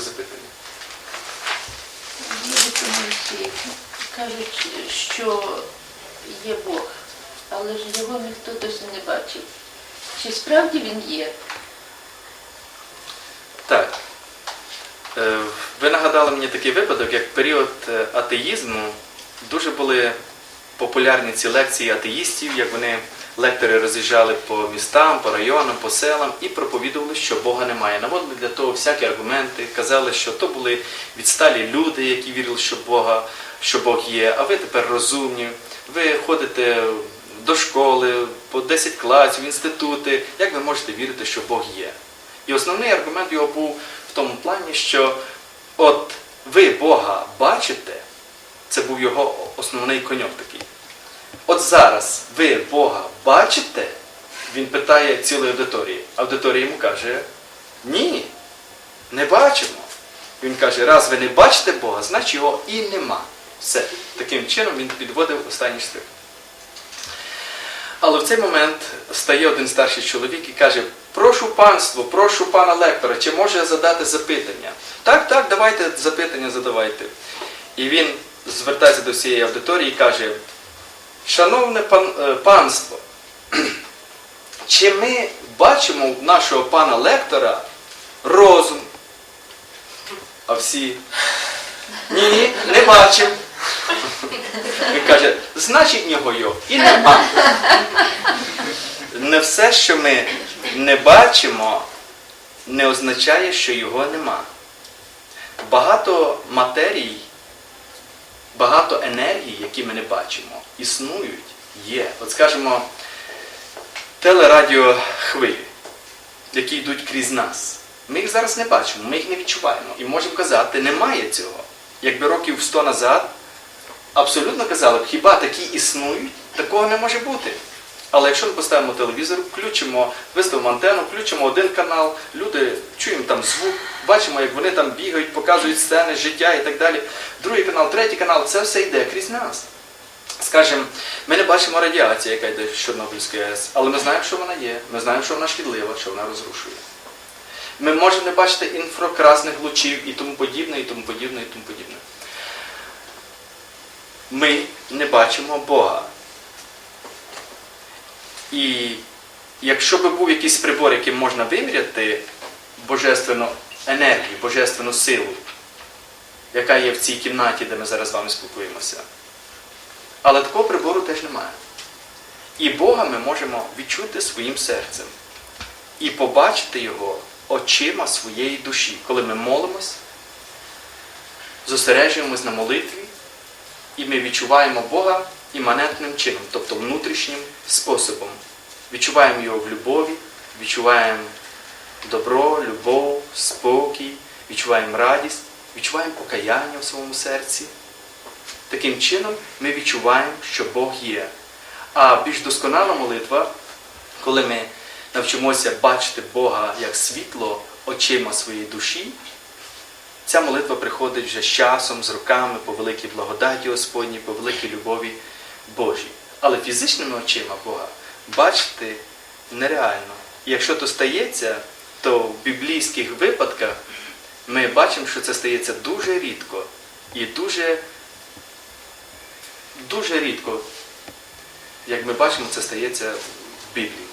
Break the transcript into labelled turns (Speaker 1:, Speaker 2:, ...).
Speaker 1: запитання.
Speaker 2: Євангелісті кажуть, що є Бог, але ж його ніхто досі не бачив. Чи справді він є?
Speaker 1: Так. Е, Ви нагадали мені такий випадок, як період е, атеїзму дуже були популярні ці лекції атеїстів, як вони лектори роз'їжджали по містам, по районам, по селам і проповідували, що Бога немає. Наводили для того всякі аргументи, казали, що то були відсталі люди, які вірили, що Бога, що Бог є, а ви тепер розумні. Ви ходите до школи, по 10 класів, інститути. Як ви можете вірити, що Бог є? І основний аргумент його був в тому плані, що от ви Бога бачите, це був його основний коньок такий. От зараз ви Бога бачите, він питає цілої аудиторії. Аудиторія йому каже: Ні, не бачимо. Він каже, раз ви не бачите Бога, значить його і нема. Все. Таким чином він підводив останній штрих. Але в цей момент стає один старший чоловік і каже: прошу панство, прошу пана лектора, чи може я задати запитання? Так, так, давайте запитання задавайте. І він звертається до всієї аудиторії і каже: Шановне пан, е, панство, чи ми бачимо у нашого пана лектора розум? А всі ні, не бачимо. Він каже, значить нього його і нема. Не все, що ми не бачимо, не означає, що його нема. Багато матерій, багато енергій, які ми не бачимо, існують, є. От скажімо, телерадіохвилі, які йдуть крізь нас. Ми їх зараз не бачимо, ми їх не відчуваємо. І можемо казати, немає цього. Якби років 100 назад абсолютно казали б, хіба такі існують, такого не може бути. Але якщо ми поставимо телевізор, включимо, виставимо антенну, включимо один канал, люди чуємо там звук, бачимо, як вони там бігають, показують сцени, життя і так далі. Другий канал, третій канал, це все йде крізь нас. Скажемо, ми не бачимо радіацію, яка йде з Чорнобильської АЕС, але ми знаємо, що вона є, ми знаємо, що вона шкідлива, що вона розрушує. Ми можемо не бачити інфракрасних лучів і тому подібне, і тому подібне, і тому подібне. Ми не бачимо Бога. І якщо би був якийсь прибор, яким можна виміряти божественну енергію, божественну силу, яка є в цій кімнаті, де ми зараз з вами спілкуємося. Але такого прибору теж немає. І Бога ми можемо відчути своїм серцем і побачити Його очима своєї душі, коли ми молимось, зосереджуємось на молитві, і ми відчуваємо Бога іманентним чином, тобто внутрішнім способом. Відчуваємо його в любові, відчуваємо добро, любов, спокій, відчуваємо радість, відчуваємо покаяння в своєму серці. Таким чином ми відчуваємо, що Бог є. А більш досконала молитва, коли ми навчимося бачити Бога як світло очима своєї душі, ця молитва приходить вже з часом, з роками, по великій благодаті Господній, по великій любові Божій. Але фізичними очима Бога бачити нереально. Якщо то стається, то в біблійських випадках ми бачимо, що це стається дуже рідко і дуже, дуже рідко, як ми бачимо, це стається в Біблії.